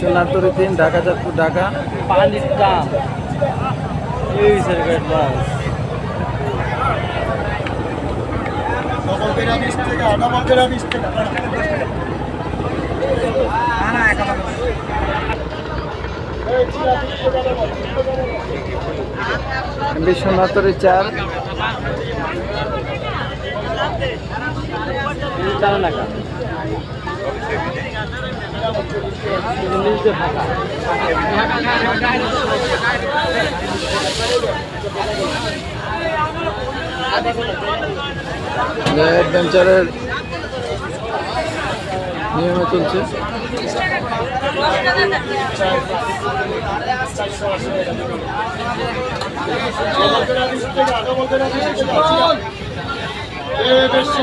সোনারতরি তিন ঢাকা চাঁদপুর ঢাকা। পানির দাম। সোনারতরি চার। চার টাকা অ্যাডভেঞ্চারের নিয়মে চলছে। এ বেশি